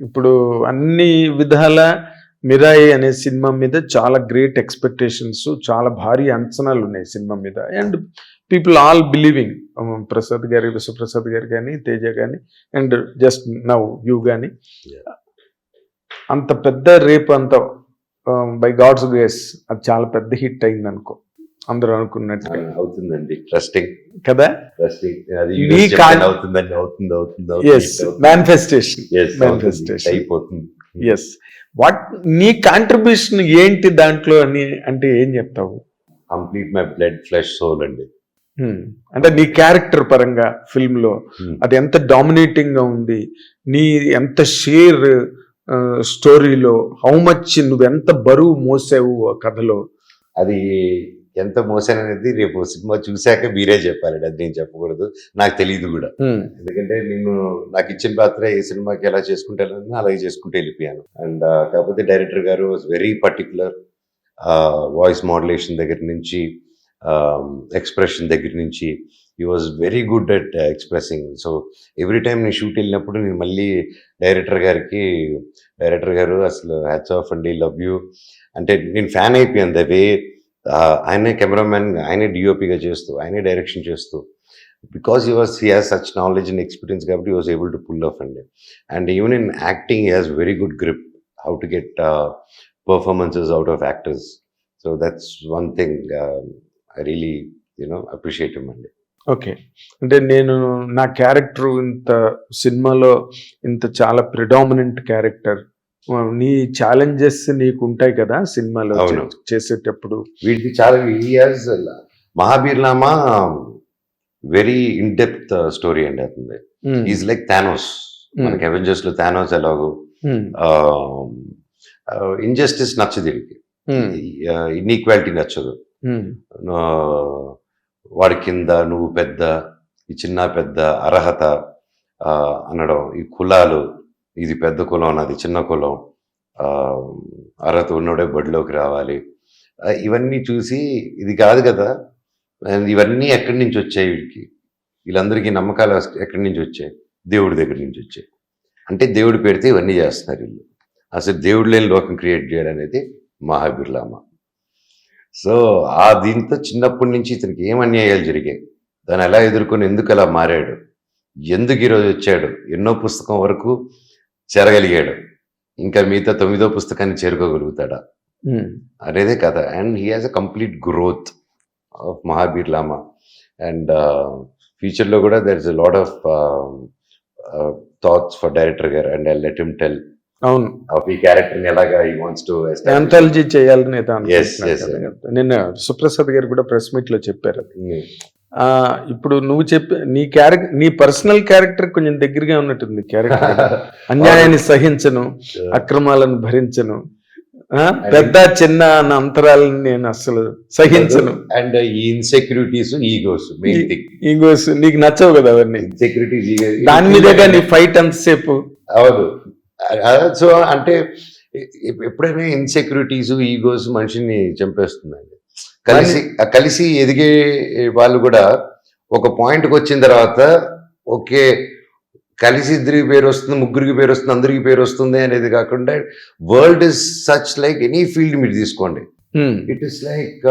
ఇప్పుడు అన్ని విధాల మిరాయి అనే సినిమా మీద చాలా గ్రేట్ ఎక్స్పెక్టేషన్స్ చాలా భారీ అంచనాలు ఉన్నాయి సినిమా మీద. And people all believing Prasad గారి విశ్వప్రసాద్ గారు కానీ తేజ కానీ అండ్ జస్ట్ నవ్ యూ కానీ అంత పెద్ద రేపు అంత బై గాడ్స్ గ్రేస్ అది చాలా పెద్ద హిట్ అయింది అనుకో అందరూ అనుకున్నట్టుగా అవుతుందండి. ట్రస్టింగ్ కదా? అవుతుందండి అవుతుంది అవుతుంది మేనిఫెస్టేషన్ manifestation. అయిపోతుంది. ఎస్ వాట్ నీ కాంట్రిబ్యూషన్ ఏంటి దాంట్లో అని అంటే ఏం చెప్తావు? Complete my blood flesh soul అండి. Hmm. అంటే నీ క్యారెక్టర్ పరంగా ఫిల్మ్లో Hmm. అది ఎంత డామినేటింగ్గా ఉంది? నీ ఎంత షేర్ స్టోరీలో హౌ మచ్ నువ్వు ఎంత బరువు మోసావు ఆ కథలో? అది ఎంత మోసాను అనేది రేపు సినిమా చూశాక మీరే చెప్పాలండి అది నేను చెప్పకూడదు. నాకు తెలియదు కూడా. ఎందుకంటే నేను నాకు ఇచ్చిన పాత్ర ఏ సినిమాకి ఎలా చేసుకుంటాను అలాగే చేసుకుంటూ వెళ్ళిపోయాను. అండ్ కాకపోతే డైరెక్టర్ గారు was very particular voice modulation దగ్గర నుంచి ఎక్స్ప్రెషన్ దగ్గర నుంచి. ఈ was very good at expressing. So every time నేను షూట్ వెళ్ళినప్పుడు నేను మళ్ళీ డైరెక్టర్ గారికి డైరెక్టర్ గారు అసలు హ్యాట్స్ ఆఫ్ అండి లవ్ యూ. అంటే నేను ఫ్యాన్ అయిపోయాను ద వే ఆయనే కెమెరామెన్ ఆయనే డిఓపిగా చేస్తూ ఆయనే డైరెక్షన్ చేస్తూ. Because you was he has such knowledge and experience కాబట్టి you was able to pull off అండి. And even in acting he has very good grip how to get performances out of actors so that's one thing I really you know appreciate అండి. Okay అంటే నేను నా character ఇంత సినిమాలో ఇంత చాలా predominant character నీ ఛాలెంజెస్ నీకు ఉంటాయి కదా సినిమాలో చేసేటప్పుడు వీటికి చాలా has మహాబీర్నామా వెరీ ఇన్ డెప్త్ స్టోరీ అండి Hmm. Is like Thanos Hmm. మనకి అవెంజర్స్లో థానోస్ ఎలాగో Hmm. ఇంజస్టిస్ నచ్చదు వీడికి Hmm. ఇన్ఈక్వాలిటీ నచ్చదు Hmm. వాడి కింద నువ్వు పెద్ద ఈ చిన్న పెద్ద అర్హత అనడం ఈ కులాలు ఇది పెద్ద కులం నాది చిన్న కులం. అర్హత ఉన్నోడే బడిలోకి రావాలి. ఇవన్నీ చూసి ఇది కాదు కదా. ఇవన్నీ ఎక్కడి నుంచి వచ్చాయి వీడికి వీళ్ళందరికీ నమ్మకాలు ఎక్కడి నుంచి వచ్చాయి? దేవుడి దగ్గర నుంచి వచ్చాయి. అంటే దేవుడు పెడితే ఇవన్నీ చేస్తున్నారు వీళ్ళు. అసలు దేవుడు లేని లోకం క్రియేట్ చేయడం అనేది మహాబిర్లామ. సో ఆ దీంతో చిన్నప్పటి నుంచి ఇతనికి ఏం అన్యాయాలు జరిగాయి? దాన్ని ఎలా ఎదుర్కొని ఎందుకు అలా మారాడు? ఎందుకు ఈరోజు వచ్చాడు? ఎన్నో పుస్తకం వరకు చేరగలిగాడు. ఇంకా మిగతా తొమ్మిదో పుస్తకాన్ని చేరుకోగలుగుతాడా? Hmm. అనేదే కథ. And he has a complete growth of Mahabir Lama and ఫ్యూచర్లో కూడా there is a lot of thoughts for director గారు. And I let him tell అవును. ఈ క్యారెక్టర్ని ఎలాగా హీ వాంట్స్ టు యాంథాలజీ చేయాలని. నిన్న సుప్రసాద్ గారు కూడా ప్రెస్ మీట్లో చెప్పారు ఇప్పుడు నువ్వు చెప్పి నీ క్యారెక్టర్ నీ పర్సనల్ క్యారెక్టర్ కొంచెం దగ్గరగా ఉన్నట్టుంది క్యారెక్టర్ అన్యాయాన్ని సహించను అక్రమాలను భరించను ఆ, పెద్ద చిన్న అన్న అంతరాలను నేను అసలు సహించను. అండ్ ఈ ఇన్సెక్యూరిటీస్ ఈగోస్ ఈగోస్ నీకు నచ్చవు కదా అవన్నీ. ఇన్సెక్యూరిటీస్ దాని మీదేగా నీ ఫైట్ అంతసేపు అవును. సో అంటే ఎప్పుడైనా ఇన్సెక్యూరిటీస్ ఈగోస్ మనిషిని చంపేస్తుందండి. కలిసి కలిసి ఎదిగే వాళ్ళు కూడా ఒక పాయింట్కి వచ్చిన తర్వాత ఓకే కలిసి ఇద్దరికి పేరు వస్తుంది ముగ్గురికి పేరు వస్తుంది అందరికి పేరు వస్తుంది అనేది కాకుండా world is such like any field మీరు తీసుకోండి. ఇట్ ఇస్ లైక్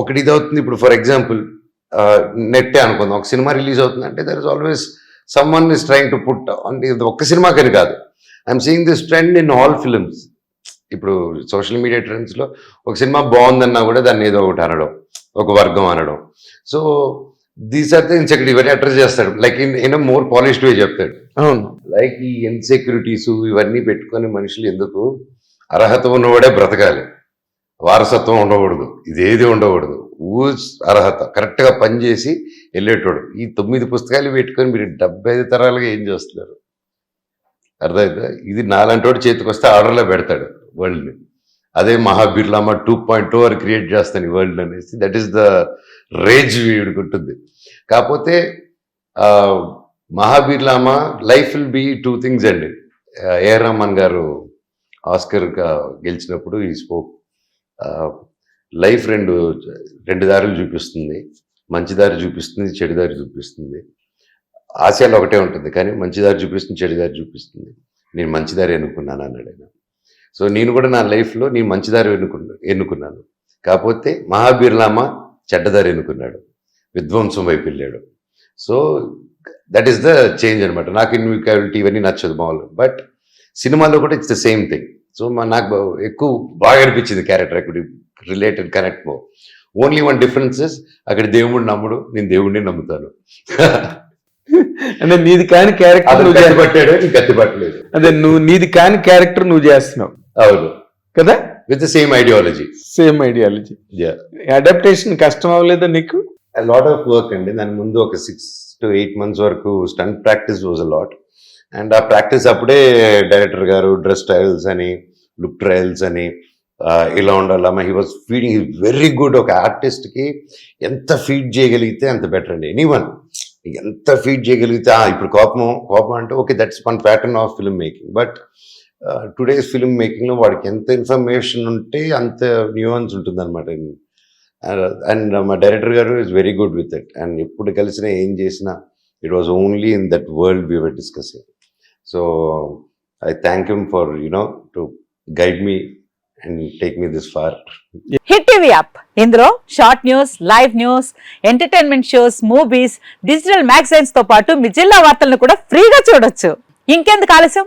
ఒకటి ఇది అవుతుంది. ఇప్పుడు ఫర్ ఎగ్జాంపుల్ నెట్టే అనుకుందాం. ఒక సినిమా రిలీజ్ అవుతుంది అంటే there is always someone is trying to put అంటే ఇది ఒక్క సినిమాకని కాదు. I'm seeing this trend in all films ఇప్పుడు సోషల్ మీడియా ట్రెండ్స్లో ఒక సినిమా బాగుందన్నా కూడా దాన్ని ఏదో ఒకటి అనడం ఒక వర్గం అనడం. So these are the insecurity ఇవన్నీ అడ్రస్ చేస్తాడు. Like in in more polished way చెప్తాడు. అవును. లైక్ ఈ ఇన్సెక్యూరిటీస్ ఇవన్నీ పెట్టుకొని మనుషులు ఎందుకు? అర్హత ఉన్నవాడే బ్రతకాలి. వారసత్వం ఉండకూడదు. ఇదేది ఉండకూడదు. ఊజ్ అర్హత. కరెక్ట్గా పనిచేసి వెళ్ళేటోడు. ఈ తొమ్మిది పుస్తకాలు పెట్టుకొని మీరు డెబ్బై ఐదు తరాలుగా ఏం చేస్తున్నారు? అర్థమైందా? ఇది నాలంటోడు చేతికి వస్తే ఆర్డర్లో పెడతాడు. వరల్డ్ని అదే మహాబిర్లామా టూ పాయింట్ టూ వరకు క్రియేట్ చేస్తాను ఈ వరల్డ్ అనేసి. దట్ ఈస్ ద రేజ్ వీడికి ఉంటుంది కాకపోతే మహాబీర్లామా life will be two things అండి. ఏఆర్ రహమాన్ గారు ఆస్కర్గా గెలిచినప్పుడు ఈ స్పోక్ లైఫ్ రెండు రెండు దారులు చూపిస్తుంది. మంచి దారి చూపిస్తుంది చెడు దారి చూపిస్తుంది. ఆశయాలు ఒకటే ఉంటుంది కానీ మంచి దారి చూపిస్తుంది చెడు దారి చూపిస్తుంది. నేను మంచిదారి అనుకున్నాను అన్నాడు ఆయన. సో నేను కూడా నా లైఫ్లో నేను మంచిదారి ఎన్నుకున్నా ఎన్నుకున్నాను. కాకపోతే మహాబీర్లామ చెడ్డదారి ఎన్నుకున్నాడు. విధ్వంసం వైపు వెళ్ళాడు. So that is the change అనమాట నాకు ఇన్వికాబిలిటీ ఇవన్నీ నచ్చదు మామూలు బట్ సినిమాలో కూడా it's the same thing so మా నాకు ఎక్కువ బాగా అనిపించింది క్యారెక్టర్ అక్కడ రిలేటెడ్ కనెక్ట్ మో ఓన్లీ వన్ డిఫరెన్సెస్ అక్కడ దేవుడిని నమ్ముడు నేను దేవుడిని నమ్ముతాను. అంటే నీది కాని క్యారెక్టర్ పట్టాడు కత్తి పట్టలేదు అదే నువ్వు నీది కాని క్యారెక్టర్ నువ్వు చేస్తున్నావు. అవును కదా? With same ideology same ideology adaptation కష్టం అవ్వలేదా నీకు? లాట్ ఆఫ్ వర్క్ అండి. దాని ముందు ఒక సిక్స్ టు ఎయిట్ మంత్స్ వరకు stunt practice was a lot and ఆ ప్రాక్టీస్ అప్పుడే డైరెక్టర్ గారు డ్రెస్ ట్రయల్స్ అని లుక్ ట్రయల్స్ అని ఇలా ఉండాలమ్మా he was feeding very good ఒక ఆర్టిస్ట్కి ఎంత ఫీడ్ చేయగలిగితే అంత బెటర్ అండి. ఎనీ వన్ ఎంత ఫీడ్ చేయగలిగితే "ఆ, ఇప్పుడు కోపం కోపం అంటే okay that's one pattern of film making but today's film మేకింగ్లో వాడికి ఎంత ఇన్ఫర్మేషన్ ఉంటే అంత న్యూవన్స్ ఉంటుంది అనమాట అండ్ మా డైరెక్టర్ గారు is very good with it and ఎప్పుడు కలిసినా ఏం చేసినా it was only in that world we were discussing so I thank you for you know to guide me and take me this far Hit TV app ఇందులో short news live news entertainment shows movies digital మ్యాగజైన్స్తో పాటు మీ జిల్లా వార్తలను కూడా ఫ్రీగా చూడొచ్చు. ఇంకెందుకు ఆలస్యం?